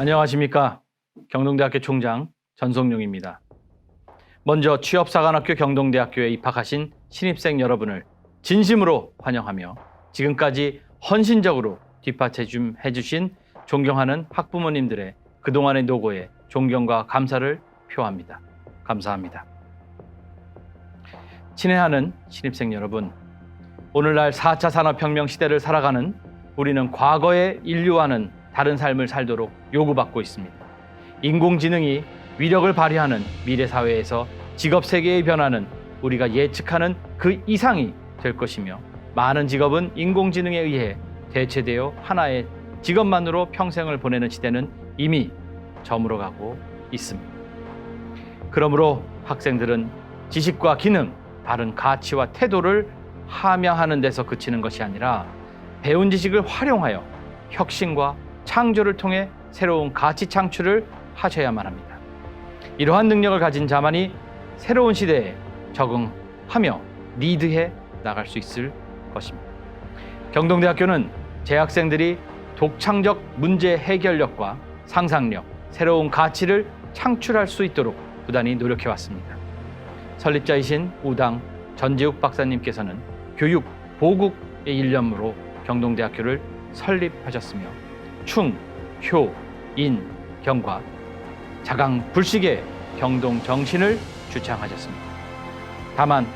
안녕하십니까. 경동대학교 총장 전성용입니다. 먼저 취업사관학교 경동대학교에 입학하신 신입생 여러분을 진심으로 환영하며 지금까지 헌신적으로 뒷받쳐 좀 해주신 존경하는 학부모님들의 그동안의 노고에 존경과 감사를 표합니다. 감사합니다. 친애하는 신입생 여러분, 오늘날 4차 산업혁명 시대를 살아가는 우리는 과거의 인류와는 다른 삶을 살도록 요구받고 있습니다. 인공지능이 위력을 발휘하는 미래 사회에서 직업 세계의 변화는 우리가 예측하는 그 이상이 될 것이며 많은 직업은 인공지능에 의해 대체되어 하나의 직업만으로 평생을 보내는 시대는 이미 저물어가고 있습니다. 그러므로 학생들은 지식과 기능, 바른 가치와 태도를 함양하는 데서 그치는 것이 아니라 배운 지식을 활용하여 혁신과 창조를 통해 새로운 가치 창출을 하셔야만 합니다. 이러한 능력을 가진 자만이 새로운 시대에 적응하며 리드해 나갈 수 있을 것입니다. 경동대학교는 재학생들이 독창적 문제 해결력과 상상력, 새로운 가치를 창출할 수 있도록 부단히 노력해 왔습니다. 설립자이신 우당 전재욱 박사님께서는 교육 보국의 일념으로 경동대학교를 설립하셨으며 충, 효, 인, 경과 자강 불식의 경동 정신을 주창하셨습니다. 다만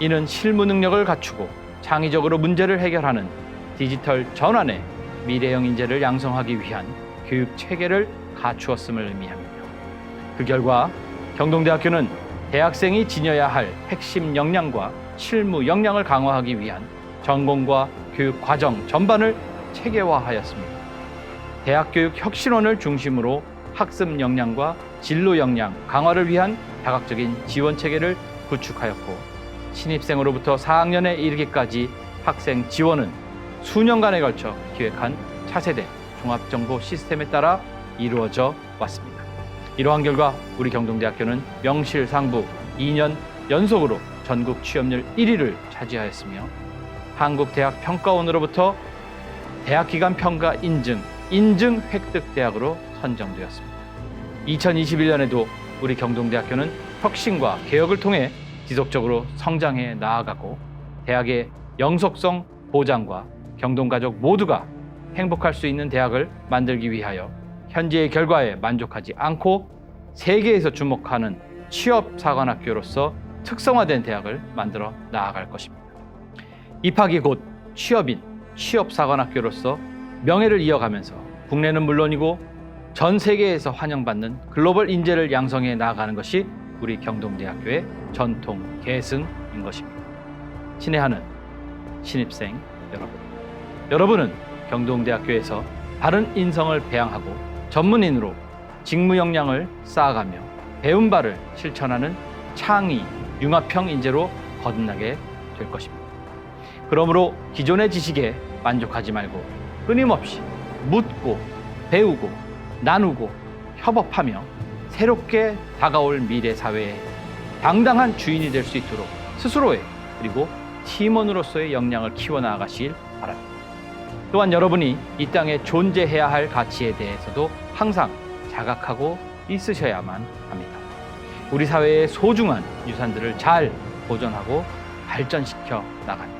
이는 실무 능력을 갖추고 창의적으로 문제를 해결하는 디지털 전환의 미래형 인재를 양성하기 위한 교육 체계를 갖추었음을 의미합니다. 그 결과 경동대학교는 대학생이 지녀야 할 핵심 역량과 실무 역량을 강화하기 위한 전공과 교육 과정 전반을 체계화하였습니다. 대학교육 혁신원을 중심으로 학습 역량과 진로 역량 강화를 위한 다각적인 지원 체계를 구축하였고 신입생으로부터 4학년에 이르기까지 학생 지원은 수년간에 걸쳐 기획한 차세대 종합정보 시스템에 따라 이루어져 왔습니다. 이러한 결과 우리 경동대학교는 명실상부 2년 연속으로 전국 취업률 1위를 차지하였으며 한국대학평가원으로부터 대학기관 평가 인증, 인증 획득 대학으로 선정되었습니다. 2021년에도 우리 경동대학교는 혁신과 개혁을 통해 지속적으로 성장해 나아가고 대학의 영속성 보장과 경동 가족 모두가 행복할 수 있는 대학을 만들기 위하여 현재의 결과에 만족하지 않고 세계에서 주목하는 취업 사관학교로서 특성화된 대학을 만들어 나아갈 것입니다. 입학이 곧 취업인 취업 사관학교로서 명예를 이어가면서 국내는 물론이고 전 세계에서 환영받는 글로벌 인재를 양성해 나아가는 것이 우리 경동대학교의 전통 계승인 것입니다. 친애하는 신입생 여러분. 여러분은 경동대학교에서 바른 인성을 배양하고 전문인으로 직무 역량을 쌓아가며 배운 바를 실천하는 창의, 융합형 인재로 거듭나게 될 것입니다. 그러므로 기존의 지식에 만족하지 말고 끊임없이 묻고 배우고 나누고 협업하며 새롭게 다가올 미래 사회에 당당한 주인이 될 수 있도록 스스로의 그리고 팀원으로서의 역량을 키워나가길 바랍니다. 또한 여러분이 이 땅에 존재해야 할 가치에 대해서도 항상 자각하고 있으셔야만 합니다. 우리 사회의 소중한 유산들을 잘 보존하고 발전시켜 나가는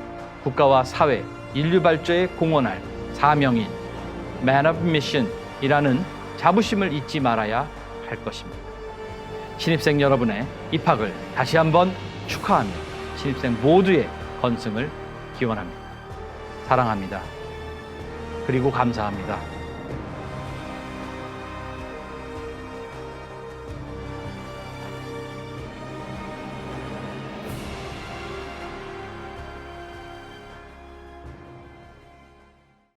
국가와 사회, 인류 발전에 공헌할 사명인 Man of Mission이라는 자부심을 잊지 말아야 할 것입니다. 신입생 여러분의 입학을 다시 한번 축하하며 신입생 모두의 건승을 기원합니다. 사랑합니다. 그리고 감사합니다.